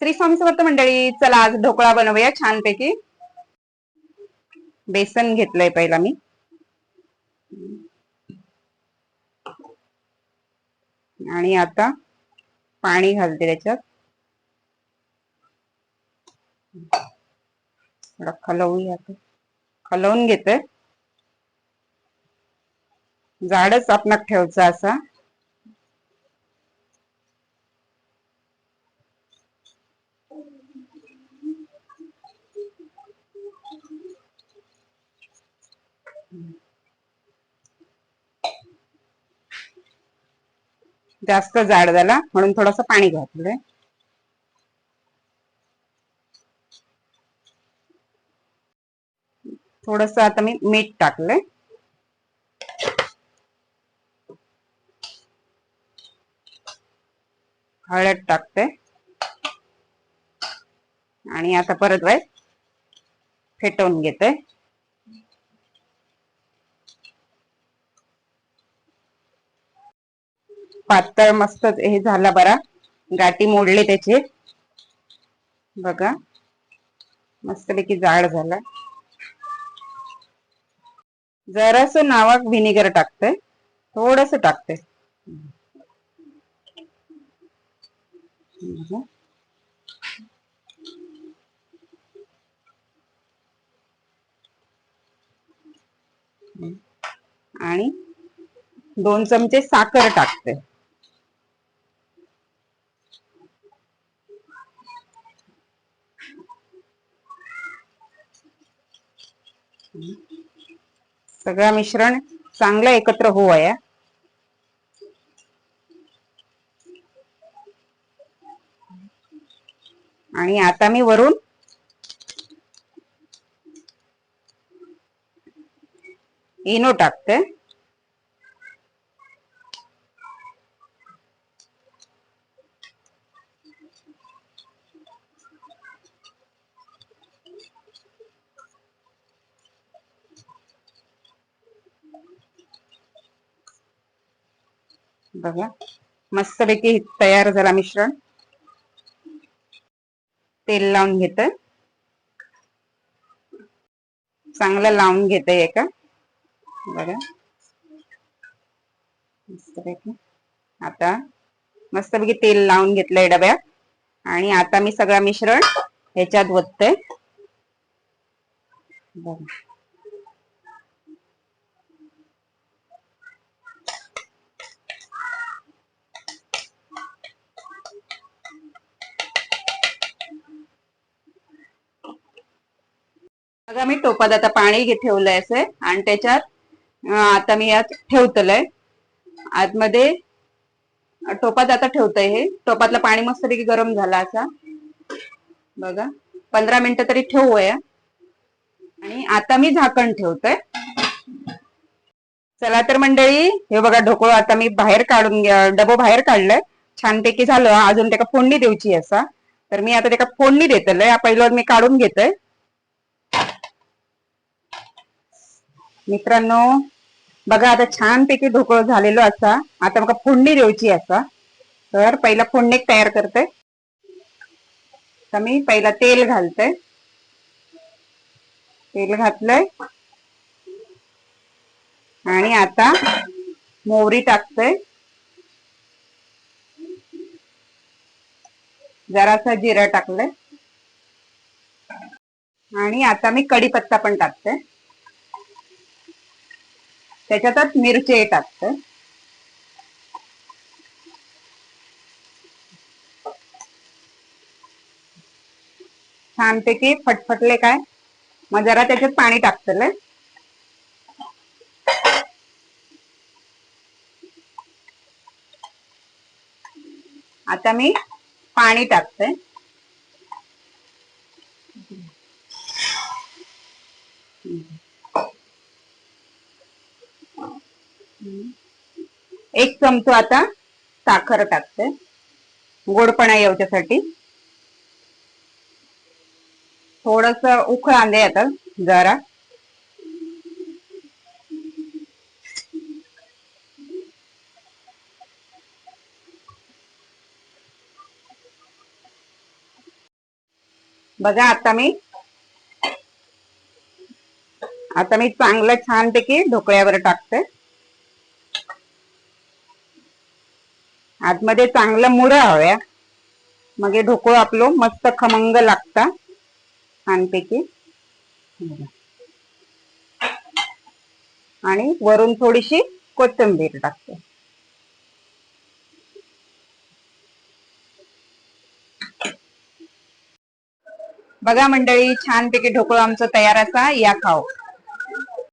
श्री स्वामी समर्थ मंडळी चला आज ढोकळा बनवूया छानपैकी. बेसन घेतलंय पहिला मी. आणि आता पाणी घालते त्याच्यात. खलवूया खलवून घेते जाडच आपणात ठेवचा असा. जास्त जाड झाला म्हणून थोडस पाणी घातलंय थोडस आता मी मीठ टाकलंय. हळद टाकते. आणि आता परत वाईट फेटवून घेते. पातळ मस्त हे झाला बरा. गाठी मोडले त्याचे. बघा. मस्तपैकी जाड झाला. जरास नावाक व्हिनेगर टाकते थोडस टाकते आणि दोन चमचे साखर टाकते सगळं मिश्रण चांगलं एकत्र होऊया. आणि आता मी वरून इनो टाकते. बघा. मस्तपैकी तयार झाला मिश्रण. तेल लावून घेत. चांगलं लावून घेते एका बघा. मस्तपैकी. आता मस्तपैकी तेल लावून घेतलंय डब्यात. आणि आता मी सगळं मिश्रण ह्याच्यात ओतते. बघा. बघा मी टोपात आता पाणी ठेवलंय असं आणि त्याच्यात आता मी यात ठेवतलंय. आतमध्ये टोपात आता ठेवतंय हे. टोपातलं पाणी मस्तपैकी गरम झाला असा. बघा पंधरा मिनिटं तरी ठेवूया. आणि आता मी झाकण ठेवतोय. चला तर मंडळी हे बघा ढोकळं आता मी बाहेर काढून डबो बाहेर काढलंय. छानपैकी झालं. अजून त्याला फोडणी देऊची असा. तर मी आता त्याला फोडणी देतलंय. पहिलं मी काढून घेतोय. मित्रांनो बघा आता छानपैकी ढोकळ झालेलो असा. आता बघा फोडणी द्यायची असा तर पहिला फोडणी तयार करते. तर मी पहिला तेल घालते. तेल घातलंय. आणि आता मोहरी टाकते. जरासा जिरा टाकलंय. आणि आता मी कढीपत्ता पण टाकते. त्याच्यातच मिरची टाकते छानपैकी फटफटले काय? मग जरा त्याच्यात पाणी टाकतलंय आता मी पाणी टाकते. एक चमचो आता साखर टाकते. गोडपणा याच्यासाठी थोडस उखळ आणले आता जरा. बघा आता मी. आता मी चांगलं छानपैकी ढोकळ्यावर टाकते. आतमध्ये चांगलं मुळं हव्या. मग हे ढोकळं आपलं मस्त खमंग लागता. छानपैकी. आणि वरून थोडीशी कोथिंबीर टाकते. बघा मंडळी छानपैकी ढोकळं आमचं तयार असा या खाऊ.